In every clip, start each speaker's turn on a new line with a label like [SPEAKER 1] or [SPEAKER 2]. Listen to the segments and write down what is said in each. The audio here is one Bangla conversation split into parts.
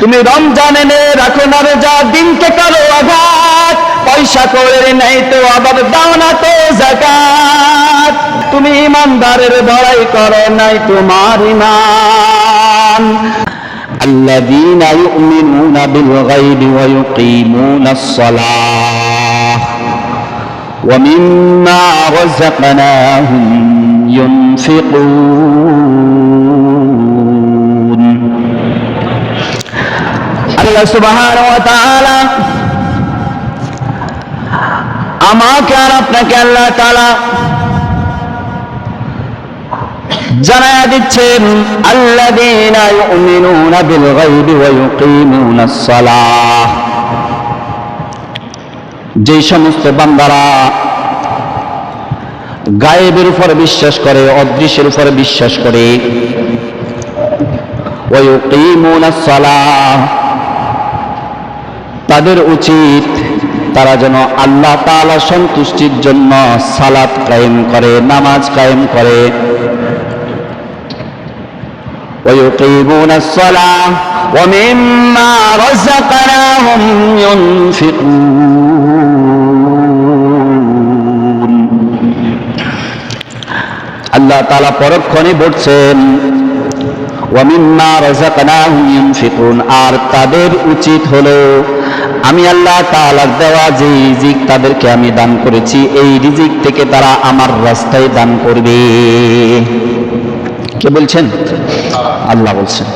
[SPEAKER 1] তুমি রমজান এনে রাখো না রোজা, দিনকে করো আঘাত। পয়সা করে নেই তো আবার দাও না তো জাকাত তুমি ইমানদারের বড়াই করো, নাই তোমার ইমান। الذين يؤمنون بالغيب ويقيمون الصلاة ومما رزقناهم ينفقون আল্লাহ সুবহানাহু আমাকে আর আপনাকে আল্লাহ তাআলা জানায়া দিচ্ছেন ইউকিমুনাস সালাহ। যে সমস্ত বান্দারা গায়েবের উপর বিশ্বাস করে, অদৃশ্যের উপর বিশ্বাস করে, ওয়া ইউকিমুনাস তাদের উচিত তারা যেন আল্লাহ তাআলা সন্তুষ্টির জন্য সালাত কায়েম করে নামাজ কায়েম করে ويقيمون الصلاة ومما رزقناهم ينفقون আল্লাহ তাআলা পরক্ষণে বলছেন আর তাদের উচিত হলো, আমি আল্লাহ তাআলার দেওয়া যে রিজিক তাদেরকে আমি দান করেছি, এই রিজিক থেকে তারা আমার রাস্তায় দান করবে। কে বলছেন? আল্লাহ বলছেন।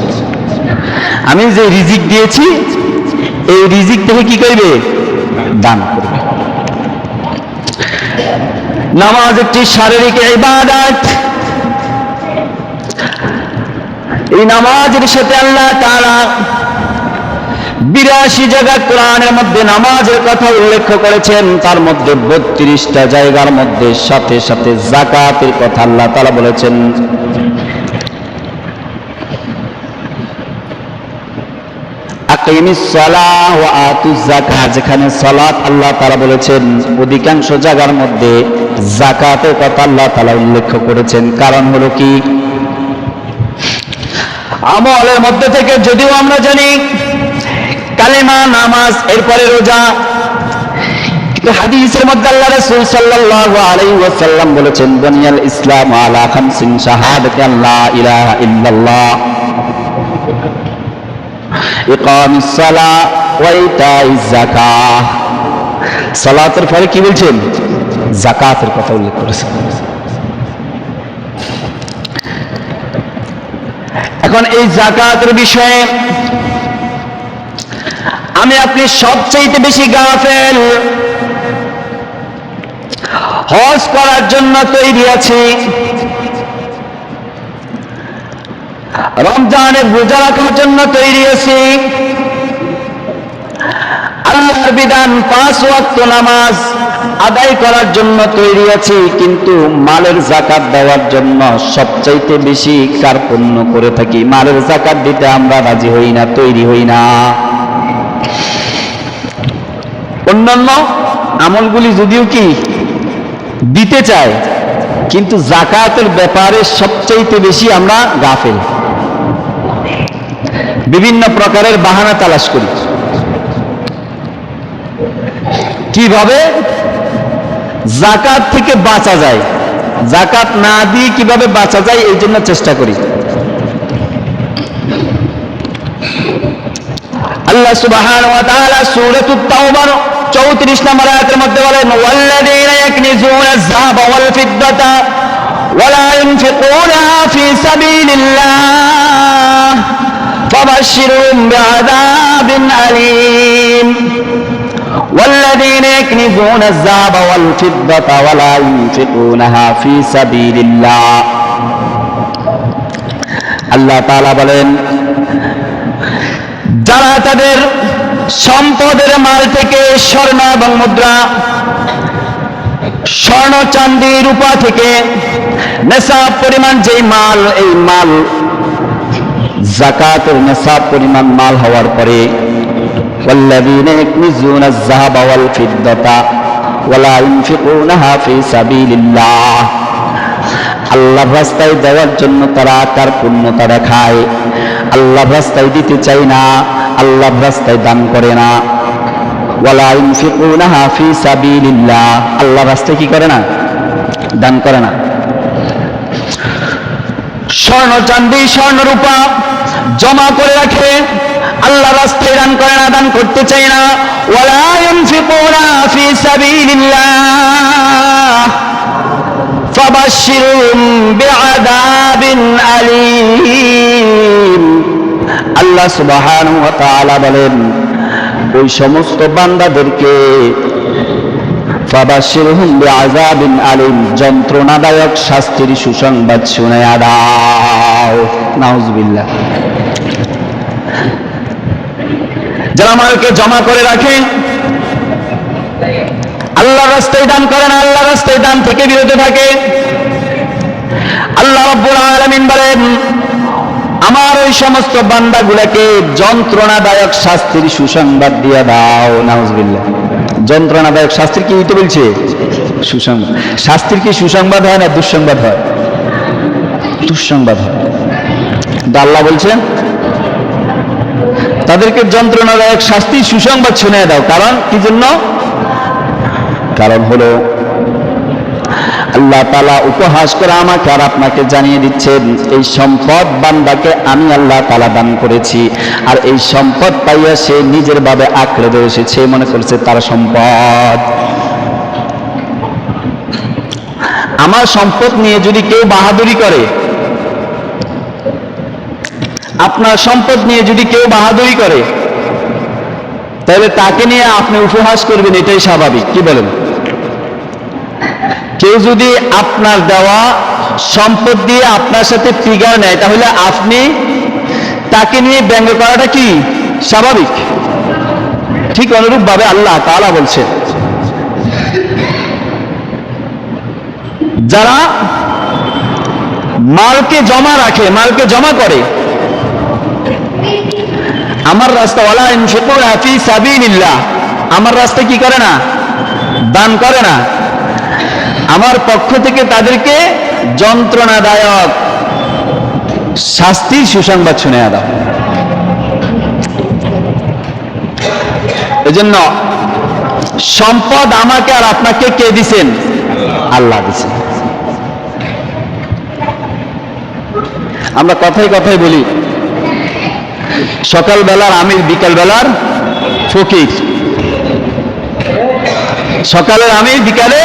[SPEAKER 1] আমি যে রিজিক দিয়েছি, এই রিজিক থেকে কি করবে? দান করবে। নামাজ একটি শারীরিক ইবাদত এই নামাজের সাথে আল্লাহ তাআলা বিরাশি জায়গা কোরআনের মধ্যে নামাজের কথা উল্লেখ করেছেন। তার মধ্যে বত্রিশটা জায়গার মধ্যে সাথে সাথে জাকাতের কথা আল্লাহ তাআলা বলেছেন। যেখানে সালাত আল্লাহ তাআলা বলেছেন, অধিকাংশ জায়গার মধ্যে যাকাতের কথা আল্লাহ তাআলা উল্লেখ করেছেন। কারণ হলো কি? আমলের মধ্যে থেকে যদিও আমরা জানি কালেমা, নামাজ, এরপরে রোজা হাদিসের মধ্যে আল্লাহ রাসূল সাল্লাল্লাহু আলাইহি ওয়াসাল্লাম বলেছেন, বুনিয়াল ইসলাম আলা খামসিন শাহাদাতি আল্লা ইলাহা ইল্লাল্লাহ। ইকামিস সালাহ ওয়া ইতাইজ যাকাহ। সালাতের পরে কি বলছেন? যাকাতের কথা উল্লেখ করেছেন। এখন এই জাকাতের বিষয়ে আমি আপনি সবচাইতে বেশি গাফেল। হজ করার জন্য তৈরি আছি। রমজানের রোজা রাখার জন্য তৈরি আছি। আল্লাহর বিধান পাঁচ ওয়াক্ত নামাজ আদায় করার জন্য তৈরি আছি, কিন্তু মালের জাকাত দেওয়ার জন্য সবচাইতে বেশি কার্পণ্য করে থাকি? মালের জাকাত দিতে আমরা রাজি হই না, তৈরি হই না। অন্যান্য আমলগুলি যদিও কি দিতে চায়, কিন্তু জাকাতের ব্যাপারে সবচাইতে বেশি আমরা গাফেল। বিভিন্ন প্রকারের বাহানা তালাশ করি। কীভাবে? জাকাত থেকে বাঁচা যায়। জাকাত না দিয়ে কীভাবে বাঁচা যায়, এই জন্য চেষ্টা করি। আল্লাহ সুবহানাহু ওয়া তাআলা সূরাতুত তাওবার 34 নম্বর আয়াতের মধ্যে বলেন ওয়াল্লাযীনা ইয়াকনিজুনা আয-যাহাবা ওয়াল ফিদ্দাতা ওয়ালা ইউনফিকুনাহা ফী সাবিলিল্লাহ ফাবাশশিরহুম বিআযাবিন আলীম। والذين يكنزون الذهب والفضة ولا ينفقونها في سبيل الله আল্লাহ তাআলা বলেন যারা তাদের সম্পদের মাল থেকে স্বর্ণ এবং মুদ্রা স্বর্ণ চান্দি রূপা থেকে নেশাব পরিমাণ যেই মাল এই মাল জাকাতের নেশাব পরিমাণ মাল হওয়ার পরে والذين يكنزون الذهب والفضة ولا ينفقونها في سبيل الله আল্লাহ রাস্তায় দেওয়ার জন্য তারা আকার পূর্ণ তারা খায় আল্লাহ রাস্তায় দিতে চাই না আল্লাহর রাস্তায় দান করে না ওয়ালা ইউনফিকুনাহা ফি সাবিলিল্লাহ আল্লাহর রাস্তায় কি করে না দান করে না স্বর্ণ চান্দি স্বর্ণ রূপা জমা করে রাখে আল্লাহ রাস্তায় দান করে না, দান করতে চাই না। ওয়ালা ইউনফিকুনা ফি সাবিলিল্লাহ। ফাবাশশিরহুম বিআযাবিন আল্লাহ সুবহানাহু ওয়া তাআলা বলেন, ওই সমস্ত বান্দাদেরকে ফাবাশশিরহুম বিআযাবিন আলীম, যন্ত্রণাদায়ক শাস্তির সুসংবাদ শুনায়া দাও। নাউজুবিল্লাহ। যারা মালকে জমা করে রাখে আল্লাহ রাস্তায় দান করে না আল্লাহ রাস্তায় দান থেকে বিরত থাকে। আল্লাহ রব্বুল আলামিন বলেন, আমার ওই সমস্ত বান্দাগুলোকে যন্ত্রণাদায়ক শাস্তির সুসংবাদ দিয়ে দাও, নাউজুবিল্লাহ। যন্ত্রণাদায়ক শাস্তির কি হইতে বলছে? সুসংবাদ। শাস্তির কি সুসংবাদ হয় না দুঃসংবাদ হয়? দুঃসংবাদ হয়। আল্লাহ বলছেন তাদেরকে যন্ত্রণাদায়ক শাস্তি সুসংবাদ শুনে দাও। কারণ কি জন্য? কারণ হলো, আল্লাহ তালা উপহাস করে আমাকে আর আপনাকে জানিয়ে দিচ্ছেন, এই সম্পদ বান্দাকে আমি আল্লাহ তালা দান করেছি। আর এই সম্পদ পাইয়া সে নিজের ভাবে আঁকড়ে ধরেছে সে মনে করছে তার সম্পদ। আমার সম্পদ নিয়ে যদি কেউ বাহাদুরি করে আপনার সম্পদ নিয়ে যদি কেউ বাহাদুরি করে, তাহলে তাকে নিয়ে আপনি উপহাস করবেন, এটাই স্বাভাবিক। কি বলেন? কেউ যদি আপনার দেওয়া সম্পদ দিয়ে আপনার সাথে ফিগার নেয়, তাহলে আপনি তাকে নিয়ে ব্যঙ্গ করাটা কি? স্বাভাবিক। ঠিক অনুরূপ ভাবে আল্লাহ তাআলা বলছে যারা মালকে জমা রাখে, মালকে জমা করে আমার রাস্তা, ওয়ালা ইনফিকুর হাফি সাবিলিল্লাহ। আমার রাস্তা কি করে না? দান করে না। আমার পক্ষ থেকে তাদেরকে যন্ত্রণাদায়ক শাস্তির সুসংবাদ শুনে দাও। এজন্য সম্পদ আমাকে আর আপনাকে কে দিছেন? আল্লাহ দিছেন আমরা কথাই কথাই বলি সকালবেলার আমির বিকালবেলার ফকির। সকালের আমির বিকালে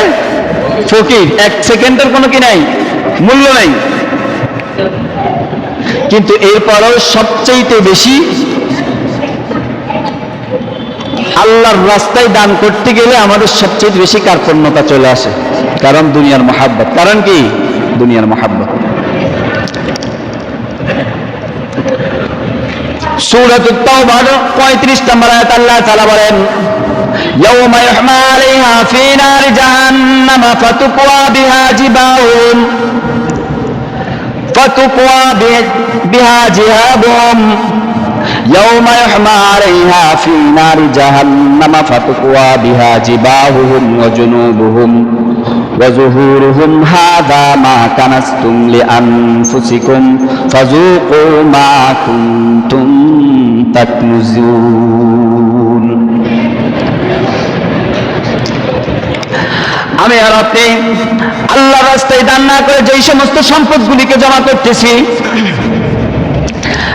[SPEAKER 1] ফকির। এক সেকেন্ডের কোনো কি নাই? মূল্য নাই। কিন্তু এরপরও সবচাইতে বেশি আল্লাহর রাস্তায় দান করতে গেলে আমাদের সবচেয়ে বেশি কার্পণ্যতা চলে আসে। কারণ দুনিয়ার মহাব্বত। কারণ কি? দুনিয়ার মহাব্বত। সূরাত তাওবার 35 নম্বর আয়াত আল্লাহ তাআলা বলেন يوم يحمى عليها في نار جهنم فتقوى بها جباههم فتقوى بها جهابهم يوم يحمى عليها في نار جهنم فتقوى بها جباههم وجنوبهم وظهورهم هذا ما كنستم لأنفسكم فذوقوا ما كنتم تكنزون আমি আর আপনি আল্লাহ রাস্তায় দান না করে যেই সমস্ত সম্পদগুলিকে জমা করতেছি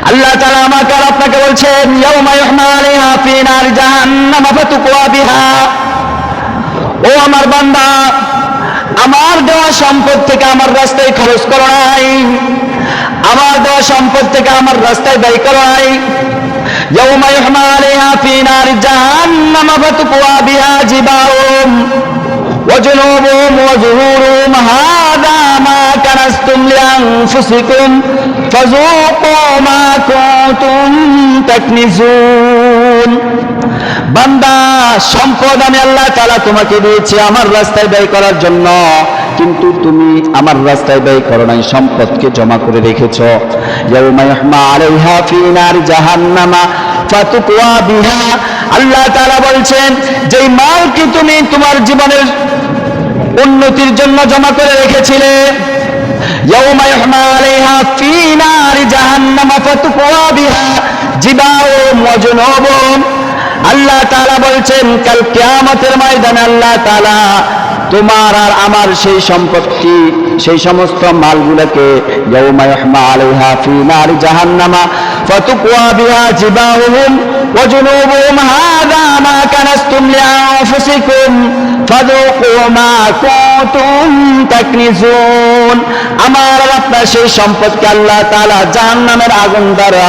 [SPEAKER 1] আল্লাহ তাআলা আমাকে আর আপনাকে বলছেন ইয়াউমা ইউহমা আলাইহা ফি নার জাহান্নাম ফাতুকওয়া বিহা ও আমার বান্দা আমার দেওয়া সম্পদ থেকে আমার রাস্তায় খরচ করো নাই আমার দেওয়া সম্পদ থেকে আমার রাস্তায় ব্যয় করো নাই يوم يحمى عليها في نار جهنم فتقوى بها جباههم وجنوبهم وظهورهم هذا ما كنستم لأنفسكم فذوقوا ما كنتم تكنزون বান্দা, সম্পদ আমি আল্লাহ তালা তোমাকে দিয়েছি, আমার রাস্তায় ব্যয় করার জন্য। কিন্তু তুমি আমার রাস্তায় ব্যয় করো নাই, সম্পদকে জমা করে রেখেছ। জাহান্নামা আল্লাহ তাআলা বলছেন, যেই মালকে তুমি তোমার জীবনের উন্নতির জন্য জমা করে রেখেছিলে, ইয়াউমা ইউহমা আলাইহা ফি জাহান্নাম, ফাতুকওয়া বিহা। জিবাউহুম ওয়া আল্লাহ তালা বলছেন, কাল কিয়ামতের ময়দানে আল্লাহ তালা তোমার আর আমার সেই সম্পত্তি, সেই সমস্ত মালগুলোকে ফি আমার আপনার সেই সম্পদকে আল্লাহ তাআলা জাহান্নামের আগুন দ্বারা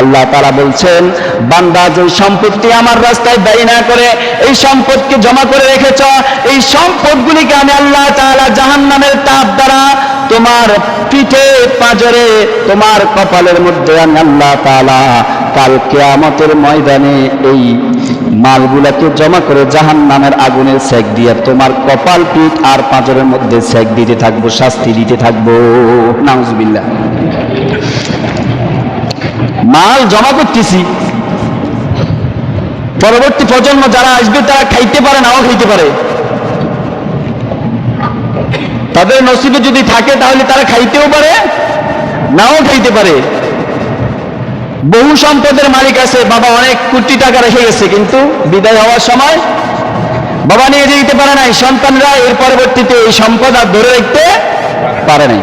[SPEAKER 1] আল্লাহ তারা বলছেন, বান্দা যে সম্পত্তি আমার রাস্তায় ব্যয় না করে, এই সম্পদকে জমা করে রেখেছ, এই সম্পদ গুলিকে আমি আল্লাহ তালা জাহান নামের তাপ দ্বারা তোমার পিঠে পাজরে, তোমার কপালের মধ্যে আমি আল্লাহ তালা কালকে আমাদের ময়দানে এই মালগুলাকে জমা করে জাহান নামের আগুনের সেক দিয়ে তোমার কপাল পিঠ আর পাঁজরের মধ্যে সেক দিতে থাকব, শাস্তি দিতে থাকব। নামজবিল্লা মাল জমা করতেছি। পরবর্তী প্রজন্ম যারা আসবে, তারা খাইতে পারে, নাও খাইতে পারে। তাদের নসিবে যদি থাকে, তাহলে তারা খাইতেও পারে, নাও খাইতে পারে। বহু সম্পদের মালিক আছে, বাবা অনেক কোটি টাকা রেখে গেছে, কিন্তু বিদায় হওয়ার সময় বাবা নিয়ে যেতে পারে নাই। সন্তানরা এর পরবর্তীতে এই সম্পদ আর ধরে রাখতে পারে নাই।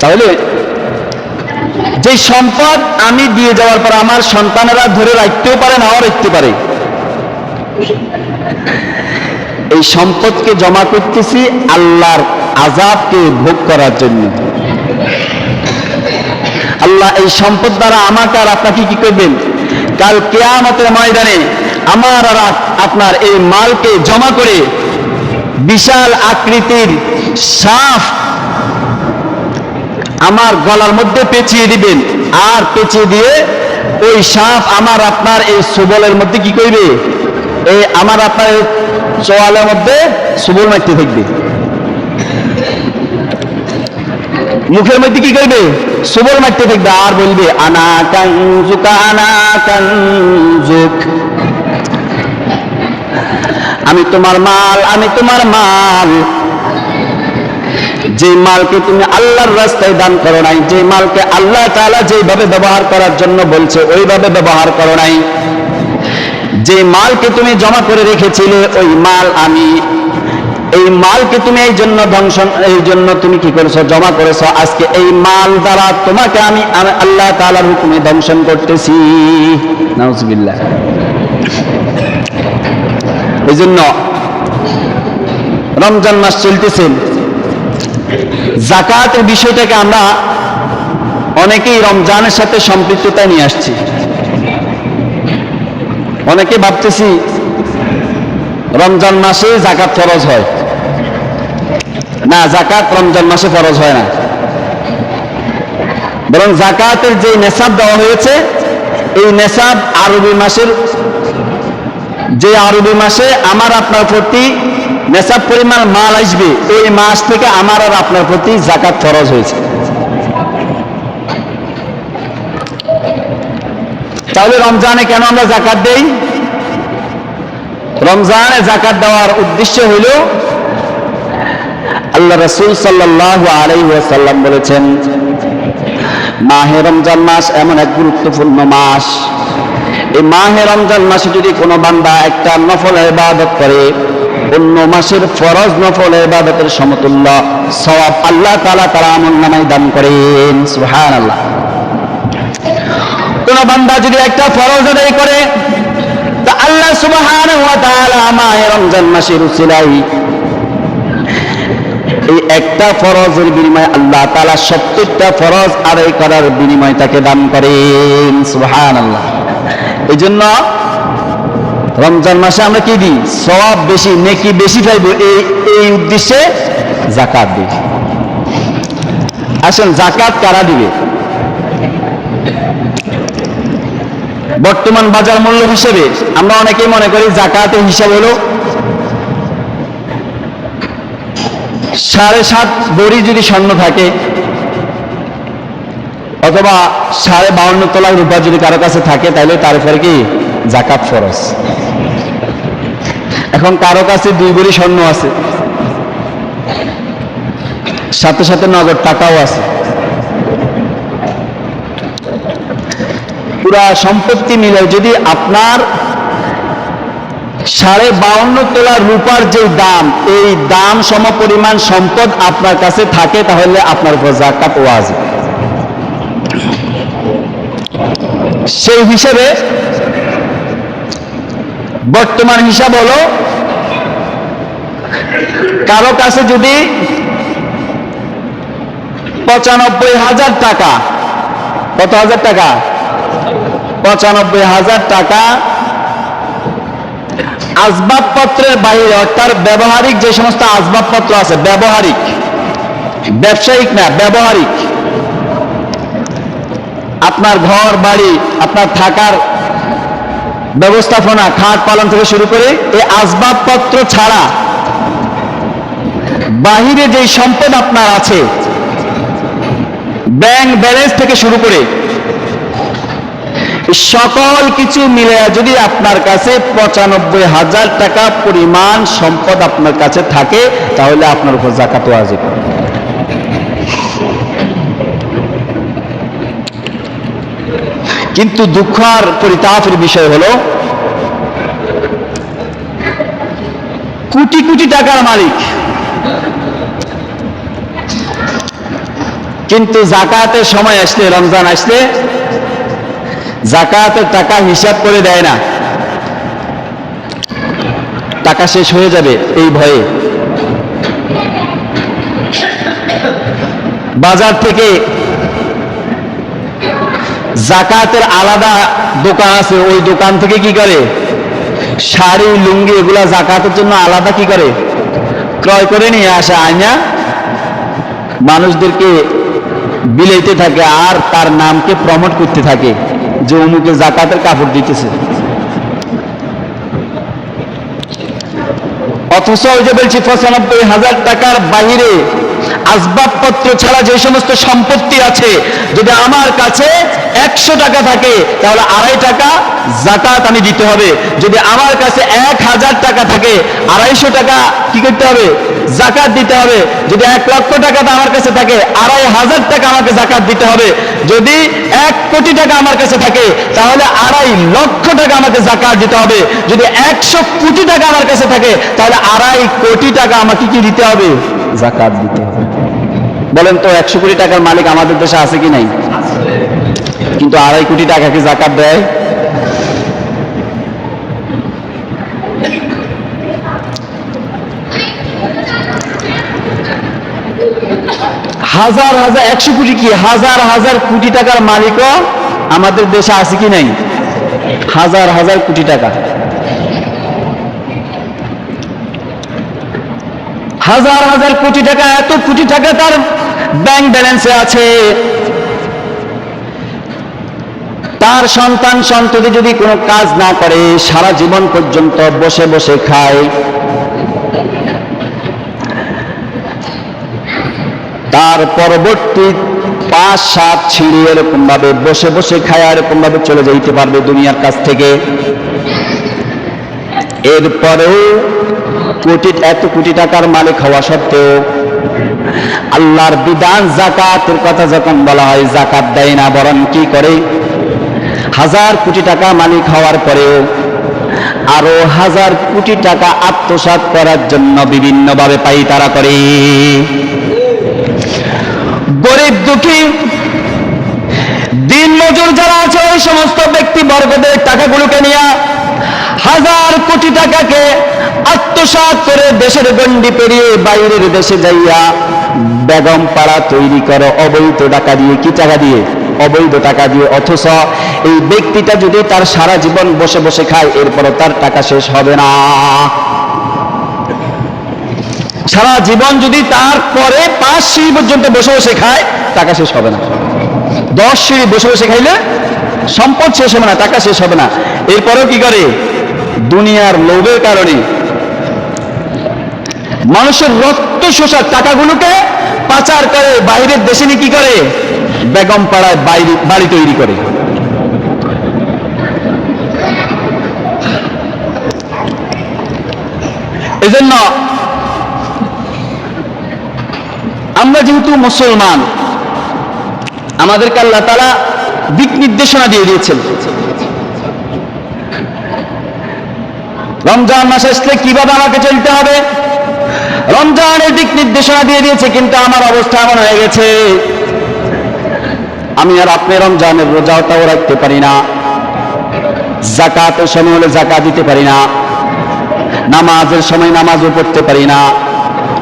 [SPEAKER 1] তাহলে যে সম্পদ আমি দিয়ে যাওয়ার পর আমার সন্তানেরা ধরে রাখতেও পারে, নাও রাখতে পারে। এই সম্পদকে জমা করতেছি আল্লাহর আজাবকে ভোগ করার জন্য। আল্লাহ এই সম্পদ দ্বারা আমাকে আর আপনাকে কি করবেন? কাল কেয়ামতের ময়দানে আমার আর আপনার এই মালকে জমা করে বিশাল আকৃতির সাফ আমার গলার মধ্যে পেঁচিয়ে দিবেন। আর পেঁচিয়ে দিয়ে ওই সাপ আমার আপনার এই সুবলের মধ্যে কি করবে এই আমার আপনার চোয়ালের মধ্যে সুবল মারতে থাকবে। মুখের মধ্যে কি করবে সুবল মারতে থাকবে। আর বলবে, আনা কাঞ্জুকা আনা কাঞ্জুক আমি তোমার মাল, আমি তোমার মাল। যে মালকে তুমি আল্লাহর রাস্তায় দান করো নাই, যে মালকে আল্লাহ তাআলা যেভাবে ব্যবহার করার জন্য বলছে, ওইভাবে ব্যবহার করো নাই। যে মালকে তুমি জমা করে রেখেছিলে, ওই মাল আমি। এই মালকে তুমি এই জন্য ধ্বংস এই জন্য তুমি কি করেছ? জমা করেছ। আজকে এই মাল দ্বারা তোমাকে আমি আল্লাহ তাআলার হুকুমে ধ্বংসন করতেছি। এই জন্য রমজান মাস চলতেছেন জাকাতের বিষয়টাকে আমরা অনেকেই রমজানের সাথে সম্পৃক্ততা নিয়ে আসছি। অনেকে ভাবতেছি রমজান মাসে জাকাত ফরজ হয়। না, জাকাত রমজান মাসে ফরজ হয় না। বরং জাকাতের যে নেশাব দেওয়া হয়েছে, এই নেশাব আরবি মাসের যে আরবি মাসে আমার আপনার প্রতি নেশাব পরিমাণ মাল আসবে, ওই মাস থেকে আমার আর আপনার প্রতি জাকাত ফরজ হয়েছে। তাহলে রমজানে কেন আমরা জাকাত দেই? রমজানে জাকাত দেওয়ার উদ্দেশ্য হইল, আল্লাহ রসুল সাল্লাহ আলাই সাল্লাম বলেছেন, মাহে রমজান মাস এমন এক গুরুত্বপূর্ণ মাস। এই মাহে রমজান মাসে যদি কোনো বান্দা একটা নফল ইবাদত করে অন্য মাসের ফরজ নফল ইবাদতের সমতুল্য সওয়াব আল্লাহ তাআলা তারা আমল নামায় দান করেন। সুবহানাল্লাহ। কোন বান্দা যদি একটা ফরজ আদায় করে, তা আল্লাহ সুবহানাহু ওয়া তাআলা রমজান এই একটা ফরজের বিনিময়ে আল্লাহ তাআলা সত্তরটা ফরজ আদায় করার বিনিময় তাকে দান করেন। সুবহানাল্লাহ। এই জন্য রমজান মাসে আমরা কি দিই? সব বেশি, নেকি বেশি পাইব, এই এই উদ্দেশ্যে জাকাত দিই। আসেন জাকাত কারা দিবে? বর্তমান বাজার মূল্য হিসেবে আমরা অনেকেই মনে করি জাকাতের হিসাব হলো সাড়ে সাত বড়ি যদি স্বর্ণ থাকে, অথবা সাড়ে বাউন্ন তোলা রূপা যদি কারও কাছে থাকে, তাহলে তার উপরে কি? জাকাত ফরজ। এখন কারও কাছে দুই বড়ি স্বর্ণ আছে, সাথে সাথে নগদ টাকাও আছে। পুরা সম্পত্তি মিলে যদি আপনার সাড়ে বাউন্ন তোলা রূপার যে দাম, এই দাম সম পরিমাণ সম্পদ আপনার কাছে থাকে, তাহলে আপনার উপর জাকাত ওয়াজিব। সেই হিসেবে বর্তমান হিসাব হলো, কারও কাছে যদি পঁচানব্বই হাজার টাকা, কত হাজার টাকা? পঁচানব্বই হাজার টাকা আসবাবপত্রের বাইরে, অর্থাৎ ব্যবহারিক যে সমস্ত আসবাবপত্র আছে, ব্যবহারিক, ব্যবসায়িক না, ব্যবহারিক, আপনার ঘর, বাড়ি, আপনার থাকার ব্যবস্থাপনা, খাট পালন থেকে শুরু করে এই আসবাবপত্র ছাড়া বাহিরে যেই সম্পদ আপনার আছে ব্যাংক ব্যালেন্স থেকে শুরু করে সকল কিছু মিলে যদি আপনার কাছে পঁচানব্বই হাজার টাকা পরিমাণ সম্পদ আপনার কাছে থাকে, তাহলে আপনার উপর জাকাত ওয়াজিব। কিন্তু দুঃখ আর পরিতাপের বিষয় হলো, কোটি কোটি টাকার মালিক। কিন্তু জাকাতের সময় আসলে, রমজান আসলে, জাকাতের টাকা হিসাব করে দেয় না। টাকা শেষ হয়ে যাবে এই ভয়ে। বাজার থেকে জাকাতের আলাদা দোকান আছে, ওই দোকান থেকে কি করে? শাড়ি, লুঙ্গি, এগুলা জাকাতের জন্য আলাদা কি করে? ক্রয় করে নিয়ে আসে আয়না মানুষদেরকে বিলাইতে থাকে আর তার নামকে প্রমোট করতে থাকে যে অমুকে জাকাতের কাপড় দিতেছে। অথচ ওই যে বলছি, পঁচানব্বই হাজার টাকার বাহিরে আসবাবপত্র ছাড়া যে সমস্ত সম্পত্তি আছে, যদি আমার কাছে একশো টাকা থাকে, তাহলে আড়াই টাকা জাকাত আমি দিতে হবে। যদি আমার কাছে এক হাজার টাকা থাকে, আড়াইশো টাকা কি করতে হবে? জাকাত দিতে হবে। যদি এক লক্ষ টাকা আমার কাছে থাকে, আড়াই হাজার টাকা আমাকে জাকাত দিতে হবে। যদি এক কোটি টাকা আমার কাছে থাকে, তাহলে আড়াই লক্ষ টাকা আমাকে জাকাত দিতে হবে। যদি একশো কোটি টাকা আমার কাছে থাকে, তাহলে আড়াই কোটি টাকা আমাকে কি দিতে হবে? জাকাত দিতে হবে। বলেন তো, একশো কোটি টাকার মালিক আমাদের দেশে আছে কি নাই? কিন্তু আড়াই কোটি টাকা কি জাকাত দেয়? হাজার হাজার, একশো কোটি কি? হাজার হাজার কোটি টাকার মালিকও আমাদের দেশে আছে কি নাই? হাজার হাজার কোটি টাকা। হাজার হাজার কোটি টাকা, এত কোটি টাকা তার ব্যাংক ব্যালেন্সে আছে। তার সন্তান, সন্ততি যদি কোনো কাজ না করে, সারা জীবন পর্যন্ত বসে বসে খায়। তার পরবর্তী পাঁচ, সাত ছিঁড়ি এরকম ভাবে বসে বসে খায়, এরকম ভাবে চলে যাইতে পারবে দুনিয়ার কাছ থেকে। এরপরেও কোটি, এত কোটি টাকার মালিক হওয়া সত্ত্বেও আল্লাহর বিধান জাকাতের কথা যখন বলা হয়, জাকাত দেয় না, বরং কি করে? হাজার কোটি টাকা মালিক হওয়ার পরেও আরও হাজার কোটি টাকা আত্মসাৎ করার জন্য বিভিন্নভাবে পাই তারা করে। গরিব দুঃখী। দিন মজুর যারা আছে, ওই সমস্ত ব্যক্তি বর্গদের টাকাগুলোকে নিয়ে হাজার কোটি টাকাকে আত্মসাৎ করে দেশের গন্ডি পেরিয়ে বাইরের দেশে যাইয়া বেগম পাড়া তৈরি করো। অবৈধ টাকা দিয়ে কি টাকা দিয়ে? অবৈধ টাকা দিয়ে। অথচ এই ব্যক্তিটা যদি তার সারা জীবন বসে বসে খায়, এরপরও তার টাকা শেষ হবে না। সারা জীবন যদি তার পরে পাঁচ সিঁড়ি পর্যন্ত বসে বসে খায় টাকা শেষ হবে না। দশ সিঁড়ি বসে বসে খাইলে সম্পদ শেষ হবে না, টাকা শেষ হবে না। এরপরেও কি করে? দুনিয়ার লোভের কারণে। মানুষের রক্ত শোষার টাকাগুলোকে পাচার করে বাইরের দেশে নিয়ে কি করে? বেগম পাড়ায় বাড়ি তৈরি করে। এজন্য আমরা যেহেতু মুসলমান, আমাদেরকে আল্লাহ তারা দিক নির্দেশনা দিয়ে দিয়েছেন। রমজান মাস আসলে কীভাবে আমাকে চলতে হবে? রমজানের দিক নির্দেশনা দিয়ে দিয়েছে, কিন্তু আমার অবস্থা এমন হয়ে গেছে। আমি আর আপনি রমজানের রোজাটাও রাখতে পারি না। জাকাতের সময় হলে জাকাত দিতে পারি না। নামাজের সময় নামাজও পড়তে পারি না।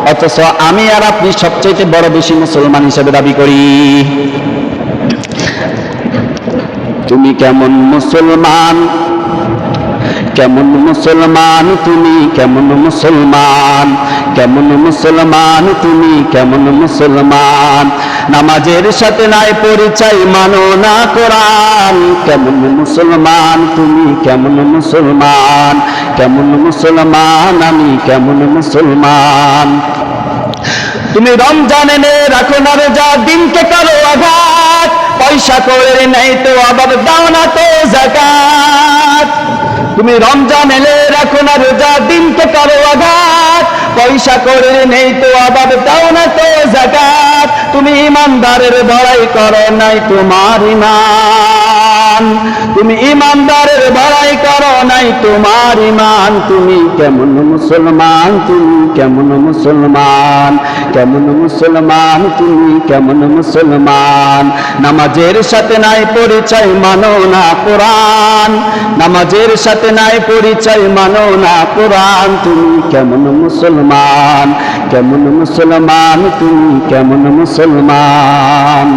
[SPEAKER 1] অথচ আমি আর আপনি সবচেয়ে বড় বেশি মুসলমান হিসেবে দাবি করি। তুমি কেমন মুসলমান? কেমন মুসলমান তুমি? কেমন মুসলমান? কেমন মুসলমান তুমি? কেমন মুসলমান? নামাজের সাথে নাই পরিচয় মানো না কোরআন। কেমন মুসলমান, তুমি কেমন মুসলমান? কেমন মুসলমান, আমি কেমন মুসলমান? তুমি রমজান এনে রাখো না রোজা, দিনকে কারও আঘাত। পয়সা করে নেই তো আবার দাও না তো জাকাত। তুমি রমজান এলে রাখো না রোজা, দিনকে কারও আঘাত। পয়সা করে নেই তো আবার দাও না তো জাকাত। তুমি ইমানদারের বড়াই করো নাই তোমার ইমান, তুমি ইমানদারের বড়াই করো নাই তোমার ইমান। তুমি কেমন মুসলমান, তুমি কেমন মুসলমান কেমন মুসলমান, তুমি কেমন মুসলমান। নামাজের সাথে নাই পরিচয় মানো না কোরআন। নামাজের সাথে নাই পরিচয় মানো না কোরআন। তুমি কেমন মুসলমান কেমন মুসলমান, তুমি কেমন মুসলমান।